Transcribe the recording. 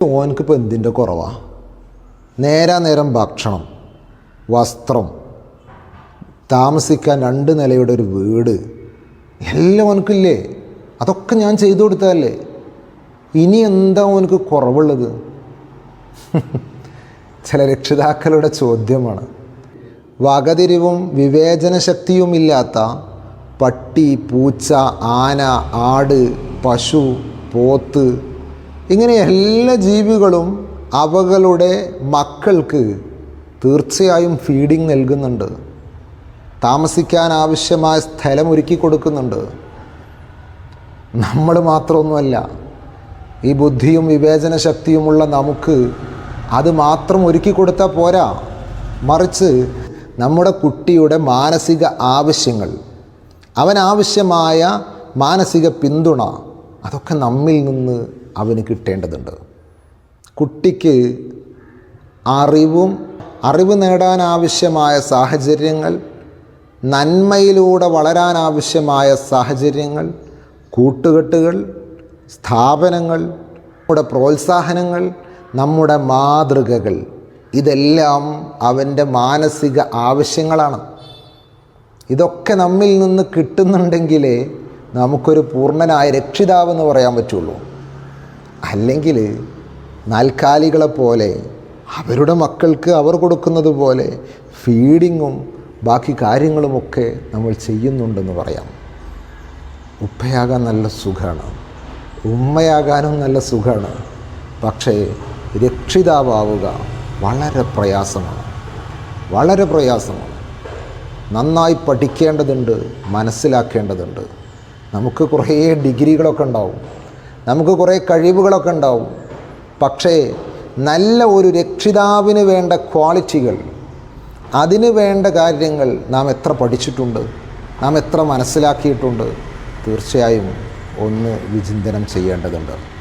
ഓനക്കിപ്പോൾ എന്തിന്റെ കുറവാ? നേരാ നേരം ഭക്ഷണം വസ്ത്രം താമസിക്കാൻ രണ്ട് നിലയുടെ ഒരു വീട് എല്ലാം ഓനക്കില്ലേ അതൊക്കെ ഞാൻ ചെയ്തു കൊടുത്തതല്ലേ? ഇനി എന്താ ഓനക്ക് കുറവുള്ളത്? ചില രക്ഷിതാക്കളുടെ ചോദ്യമാണ്. വകതിരിവും വിവേചന ശക്തിയും ഇല്ലാത്ത പട്ടി പൂച്ച ആന ആട് പശു പോത്ത് ഇങ്ങനെ എല്ലാ ജീവികളും അവകളുടെ മക്കൾക്ക് തീർച്ചയായും ഫീഡിങ് നൽകുന്നുണ്ട്. താമസിക്കാൻ ആവശ്യമായ സ്ഥലം ഒരുക്കി കൊടുക്കുന്നുണ്ട്. നമ്മൾ മാത്രമൊന്നുമല്ല ഈ ബുദ്ധിയും വിവേചന ശക്തിയുമുള്ള നമുക്ക് അത് മാത്രം ഒരുക്കി കൊടുത്താൽ പോരാ. മറിച്ച് നമ്മുടെ കുട്ടിയുടെ മാനസിക ആവശ്യങ്ങൾ അവനാവശ്യമായ മാനസിക പിന്തുണ അതൊക്കെ നമ്മിൽ നിന്ന് അവന് കിട്ടേണ്ടതുണ്ട്. കുട്ടിക്ക് അറിവും അറിവ് നേടാനാവശ്യമായ സാഹചര്യങ്ങൾ നന്മയിലൂടെ വളരാനാവശ്യമായ സാഹചര്യങ്ങൾ കൂട്ടുകെട്ടുകൾ സ്ഥാപനങ്ങൾ നമ്മുടെ പ്രോത്സാഹനങ്ങൾ നമ്മുടെ മാതൃകകൾ ഇതെല്ലാം അവന്റെ മാനസിക ആവശ്യങ്ങളാണ്. ഇതൊക്കെ നമ്മിൽ നിന്ന് കിട്ടുന്നുണ്ടെങ്കിലേ നമുക്കൊരു പൂർണനായ രക്ഷിതാവെന്ന് പറയാൻ പറ്റുള്ളൂ. അല്ലെങ്കിൽ നാൽക്കാലികളെപ്പോലെ അവരുടെ മക്കൾക്ക് അവർ കൊടുക്കുന്നത് പോലെ ഫീഡിങ്ങും ബാക്കി കാര്യങ്ങളുമൊക്കെ നമ്മൾ ചെയ്യുന്നുണ്ടെന്ന് പറയാം. ഉപ്പയാകാൻ നല്ല സുഖമാണ് ഉമ്മയാകാനും നല്ല സുഖമാണ് പക്ഷേ രക്ഷിതാവുക വളരെ പ്രയാസമാണ്. വളരെ പ്രയാസമാണ്. നന്നായി പഠിക്കേണ്ടതുണ്ട് മനസ്സിലാക്കേണ്ടതുണ്ട്. നമുക്ക് കുറേ ഡിഗ്രികളൊക്കെ ഉണ്ടാവും. നമുക്ക് കുറേ കഴിവുകളൊക്കെ ഉണ്ടാവും. പക്ഷേ നല്ല ഒരു രക്ഷിതാവിന് വേണ്ട ക്വാളിറ്റികൾ അതിന് വേണ്ട കാര്യങ്ങൾ നാം എത്ര പഠിച്ചിട്ടുണ്ട് നാം എത്ര മനസ്സിലാക്കിയിട്ടുണ്ട് തീർച്ചയായും ഒന്ന് വിചിന്തനം ചെയ്യേണ്ടതുണ്ട്.